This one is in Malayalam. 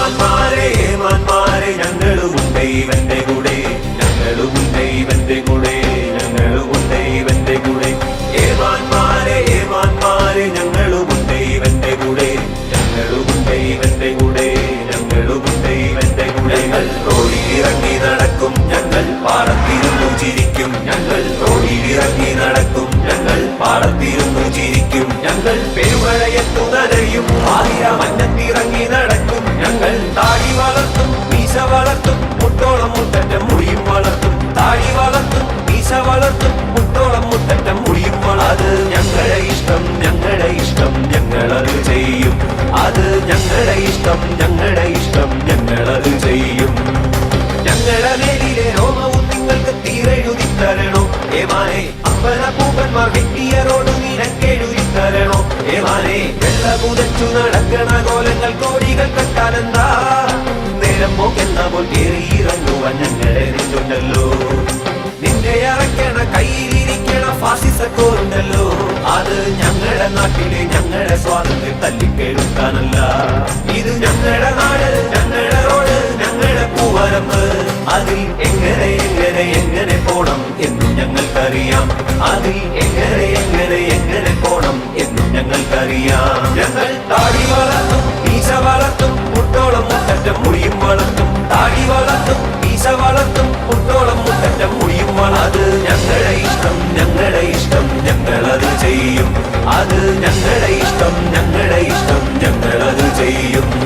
ഏമാന്മാരെ ഞങ്ങളുമുണ്ട് ഇവന്റെ കൂടെ. ഞങ്ങളുമുണ്ട് ഇവന്റെ കൂടെ. ഞങ്ങളുമുണ്ട് ഇവന്റെ കൂടെ. ഏമാന്മാരെ ഏമാന്മാരെ ഞങ്ങളുമുണ്ട് ഇവന്റെ കൂടെ. ഞങ്ങളുമുണ്ട് ഇവന്റെ കൂടെ. ഞങ്ങളുമുണ്ട് ഇവന്റെ കൂടെ. ഞങ്ങൾ റോഡിലിറങ്ങി നടക്കും. ഞങ്ങൾ പാടത്തിരുന്നു ചിരിക്കും. ഞങ്ങൾ റോഡിലിറങ്ങി നടക്കും. ഞങ്ങൾ പാടത്തിരുന്നു ചിരിക്കും. ഞങ്ങൾ പെരുമഴയത്തു നനയും ആതിര മഞ്ഞത്തിറങ്ങി നടക്കും. ഇഷ്ടം ഞങ്ങളത് ചെയ്യും. ഞങ്ങളുടെ മേലിലെ രോമവും നിങ്ങൾക്ക് തീരെഴുതി തരണോ? ഏമാനെ അമ്പല പൂപ്പന്മാർ വെട്ടിയറോട് നിനക്കെഴുതി തരണോ? ഏമാനെ വെള്ള പുതച്ചു നടക്കണ കോലങ്ങൾ കോടികൾ കെട്ടാനെന്താ? നേരം പോക്കെന്ന പോൽ കയറിയിറങ്ങുവാൻ ഞങ്ങളെ നിന്നുണ്ടല്ലോ നിന്റെ കയ്യിലിരിക്കണ ഫാസിസക്കോറുണ്ടല്ലോ അത് ഞങ്ങളുടെ നാട്ടിൽ ഞങ്ങളുടെ സ്വാതന്ത്ര്യം തല്ലിക്കെടുക്കാനല്ല. ഇത് ഞങ്ങളുടെ നാട് ഞങ്ങളുടെ റോഡ് ഞങ്ങളുടെ പൂവരമ്പ്. അതിൽ എങ്ങനെ എങ്ങനെ എങ്ങനെ പോണം എന്നും ഞങ്ങൾക്കറിയാം. അതിൽ എങ്ങനെ അത് ഞങ്ങളുടെ ഇഷ്ടം ഞങ്ങളുടെ ഇഷ്ടം ഞങ്ങളത് ചെയ്യും.